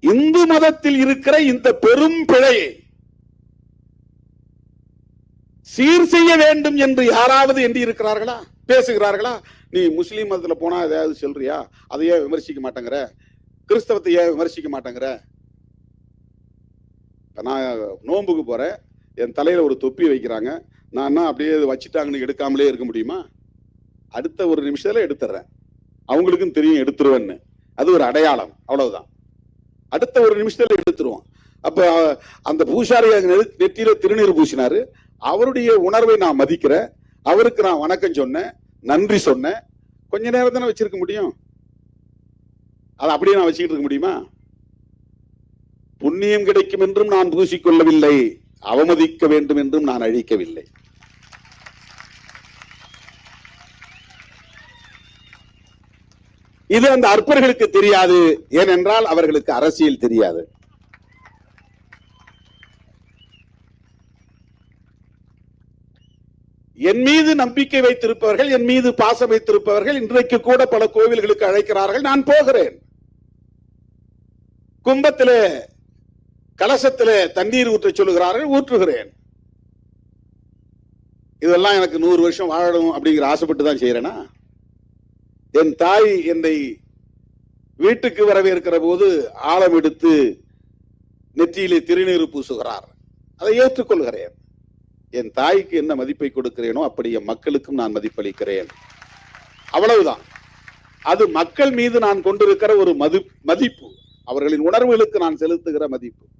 இந்து மதத்தில் இருக்கிற இந்த பெரும் பிழையை சீர் செய்ய வேண்டும் என்று யாராவது எண்ணி இருக்கிறார்களா? பேசுகிறார்களா? நீ முஸ்லீம் மதத்துல போனா ஏதாவது சொல்றியா? அதையே விமர்சிக்க மாட்டேங்கிற. கிறிஸ்தவத்தை ஏன் விமர்சிக்க மாட்டேங்கிற? நான் நோன்புக்கு போறேன். என் தலையில ஒரு தொப்பி வைக்கிறாங்க. நான் என்ன அப்படியே வச்சுட்டாங்கன்னு எடுக்காமலே இருக்க முடியுமா? அடுத்த ஒரு நிமிஷத்துல எடுத்துறேன் அவங்களுக்கும் தெரியும் எடுத்துருவேன்னு. அது ஒரு அடையாளம். அவ்வளவுதான். அடுத்த ஒரு நிமிஷத்துல எடுத்துருவோம். அப்ப அந்த பூசாரி நெற்றியில திருநீர் பூசினாரு. அவருடைய உணர்வை நான் மதிக்கிறேன். அவருக்கு நான் வணக்கம் சொன்னேன். நன்றி சொன்னேன். கொஞ்ச நேரம் தானே வச்சிருக்க முடியும்? அதை அப்படியே நான் வச்சுக்கிட்டு இருக்க முடியுமா? புண்ணியம் கிடைக்கும் என்றும் நான் பூசிக்கொள்ளவில்லை. அவமதிக்க வேண்டும் என்றும் நான் அழிக்கவில்லை. இது அந்த அற்பர்களுக்கு தெரியாது. ஏனென்றால் அவர்களுக்கு அரசியல் தெரியாது. என் மீது நம்பிக்கை வைத்திருப்பவர்கள் என் மீது பாசம் வைத்திருப்பவர்கள் இன்றைக்கு கூட பல கோவில்களுக்கு அழைக்கிறார்கள். நான் போகிறேன். கும்பத்திலே கலசத்திலே தண்ணீர் ஊற்ற சொல்லுகிறார்கள் ஊற்றுகிறேன். இதெல்லாம் எனக்கு நூறு வருஷம் வாழணும் அப்படிங்கிற ஆசைப்பட்டு தான் செய்யறேனா என் தாய் என்னை வீட்டுக்கு வரவேற்கிற போது ஆழம் எடுத்து நெற்றியிலே திருநீர் பூசுகிறார். அதை ஏற்றுக்கொள்கிறேன். என் தாய்க்கு என்ன மதிப்பை கொடுக்கிறேனோ அப்படி என் மக்களுக்கும் நான் மதிப்பளிக்கிறேன். அவ்வளவுதான். அது மக்கள் மீது நான் கொண்டிருக்கிற ஒரு மது மதிப்பு. அவர்களின் உணர்வுகளுக்கு நான் செலுத்துகிற மதிப்பு.